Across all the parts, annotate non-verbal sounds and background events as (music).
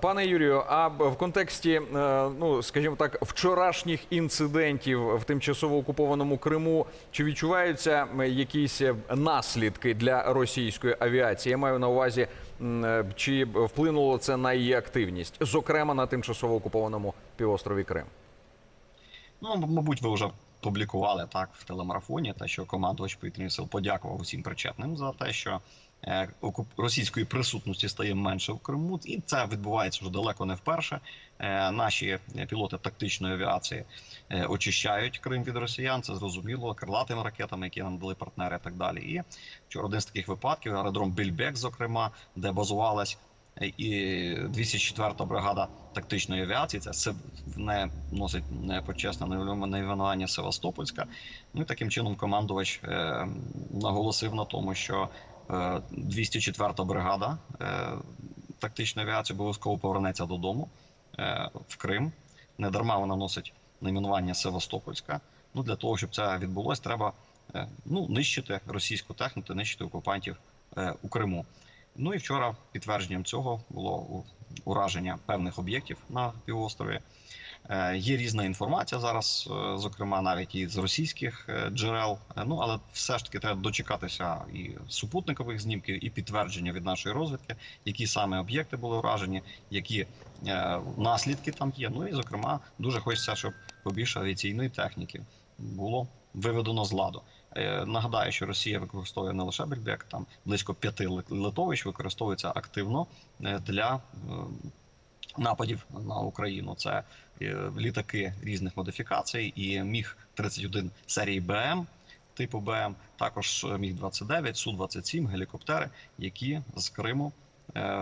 Пане Юрію, а в контексті, е, ну скажімо так, вчорашніх інцидентів в тимчасово окупованому Криму, чи відчуваються якісь е, наслідки для російської авіації? Я маю на увазі, е, чи вплинуло це на її активність, зокрема на тимчасово окупованому півострові Крим? Ну, мабуть, ви вже публікували так в телемарафоні, те, що командувач повітряних сил подякував усім причетним за те, що е, російської присутності стає менше в Криму, і це відбувається вже далеко не вперше. Е, Наші пілоти тактичної авіації е, очищають Крим від росіян. Це зрозуміло крилатими ракетами, які нам дали партнери, і так далі. І вчора один з таких випадків аеродром Більбек, зокрема, де базувалась і 204-та бригада тактичної авіації. Це не носить не почесне найменування Севастопольська. Ну і таким чином командувач е, наголосив на тому, що е, 204-та бригада е, тактичної авіації обов'язково повернеться додому е, в Крим. Не дарма вона носить найменування Севастопольська. Ну для того, щоб це відбулося, треба е, ну, нищити російську техніку, нищити окупантів е, у Криму. Ну і вчора підтвердженням цього було ураження певних об'єктів на півострові. Е, Є різна інформація зараз, е, зокрема навіть і з російських е, джерел. Ну але все ж таки треба дочекатися і супутникових знімків, і підтвердження від нашої розвідки, які саме об'єкти були вражені, які наслідки там є. Ну і зокрема, дуже хочеться, щоб побільше авіаційної техніки було виведено з ладу. Е, Нагадаю, що Росія використовує не лише Бельбек, там близько п'яти лит- литовищ використовується активно е, для е, нападів на Україну. Це літаки різних модифікацій, і міг 31 серії БМ. Типу БМ, також міг 29 су 27 гелікоптери, які з Криму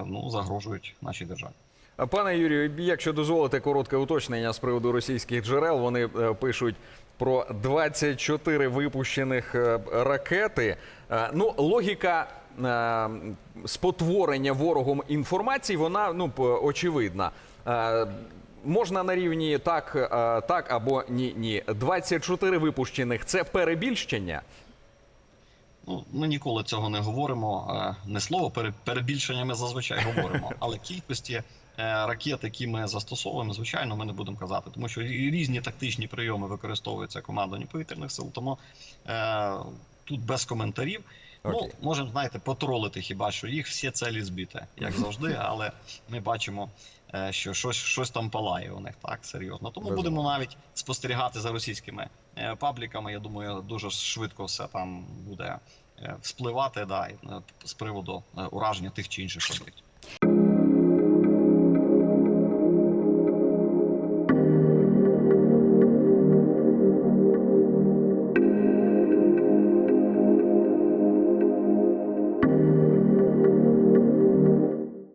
ну загрожують нашій державі. Пане Юрію, якщо дозволите коротке уточнення з приводу російських джерел, вони е, пишуть про 24 випущених е, ракети. Е, Ну, логіка спотворення ворогом інформації, вона ну очевидна. Можна на рівні так, так або ні, ні. 24 випущених це перебільшення. Ну, ми ніколи цього не говоримо. е, Не слово перебільшеннями ми зазвичай говоримо, (laughs) але кількості е, ракет, які ми застосовуємо, звичайно, ми не будемо казати, тому що різні тактичні прийоми використовуються командуванням повітряних сил. Тому е, тут без коментарів. Ну, можемо, знаєте, потролити хіба що їх всі цілі збіти, як завжди, але ми бачимо, е, що щось, щось там палає у них так серйозно. Тому Безумовно. будемо навіть спостерігати за російськими е, пабліками. Я думаю, дуже швидко все там буде е, вспливати да, з приводу ураження тих чи інших об'єктів.